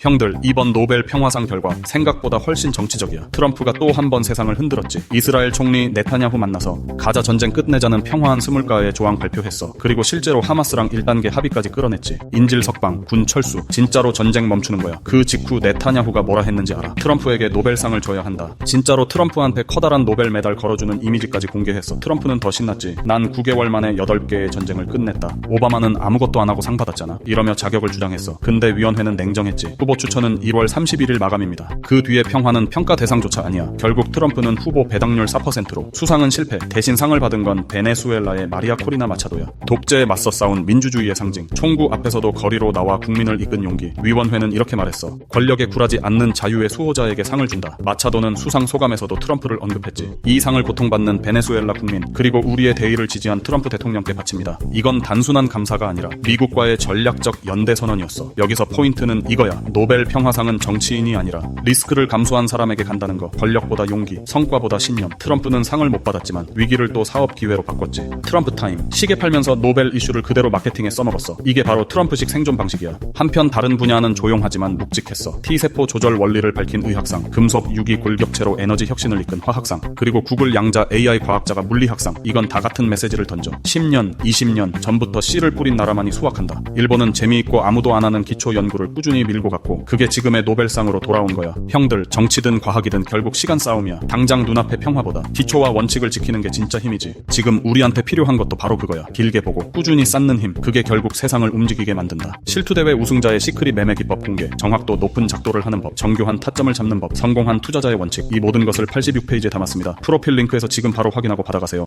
형들, 이번 노벨 평화상 결과 생각보다 훨씬 정치적이야. 트럼프가 또 한 번 세상을 흔들었지. 이스라엘 총리 네타냐후 만나서 가자 전쟁 끝내자는 평화한 스물가의 조항 발표했어. 그리고 실제로 하마스랑 1단계 합의까지 끌어냈지. 인질 석방, 군 철수, 진짜로 전쟁 멈추는 거야. 그 직후 네타냐후가 뭐라 했는지 알아. 트럼프에게 노벨상을 줘야 한다. 진짜로 트럼프한테 커다란 노벨 메달 걸어주는 이미지까지 공개했어. 트럼프는 더 신났지. 난 9개월 만에 8개의 전쟁을 끝냈다. 오바마는 아무것도 안 하고 상 받았잖아. 이러며 자격을 주장했어. 근데 위원회는 냉정했지. 후보 추천은 1월 31일 마감입니다. 그 뒤에 평화는 평가 대상조차 아니야. 결국 트럼프는 후보 배당률 4%로 수상은 실패. 대신 상을 받은 건 베네수엘라의 마리아 코리나 마차도야. 독재에 맞서 싸운 민주주의의 상징. 총구 앞에서도 거리로 나와 국민을 이끈 용기. 위원회는 이렇게 말했어. 권력에 굴하지 않는 자유의 수호자에게 상을 준다. 마차도는 수상 소감에서도 트럼프를 언급했지. 이 상을 고통받는 베네수엘라 국민 그리고 우리의 대의를 지지한 트럼프 대통령께 바칩니다. 이건 단순한 감사가 아니라 미국과의 전략적 연대 선언이었어. 여기서 포인트는 이거야. 노벨 평화상은 정치인이 아니라 리스크를 감수한 사람에게 간다는 거. 권력보다 용기, 성과보다 신념. 트럼프는 상을 못 받았지만 위기를 또 사업 기회로 바꿨지. 트럼프 타임. 시계 팔면서 노벨 이슈를 그대로 마케팅에 써먹었어. 이게 바로 트럼프식 생존 방식이야. 한편 다른 분야는 조용하지만 묵직했어. T세포 조절 원리를 밝힌 의학상, 금속 유기 골격체로 에너지 혁신을 이끈 화학상, 그리고 구글 양자 AI 과학자가 물리학상. 이건 다 같은 메시지를 던져. 10년, 20년 전부터 씨를 뿌린 나라만이 수확한다. 일본은 재미있고 아무도 안 하는 기초 연구를 꾸준히 밀고 갔고 그게 지금의 노벨상으로 돌아온 거야. 형들, 정치든 과학이든 결국 시간 싸움이야. 당장 눈앞의 평화보다 기초와 원칙을 지키는 게 진짜 힘이지. 지금 우리한테 필요한 것도 바로 그거야. 길게 보고 꾸준히 쌓는 힘. 그게 결국 세상을 움직이게 만든다. 실투대회 우승자의 시크릿 매매 기법 공개, 정확도 높은 작도를 하는 법, 정교한 타점을 잡는 법, 성공한 투자자의 원칙. 이 모든 것을 86페이지에 담았습니다. 프로필 링크에서 지금 바로 확인하고 받아가세요.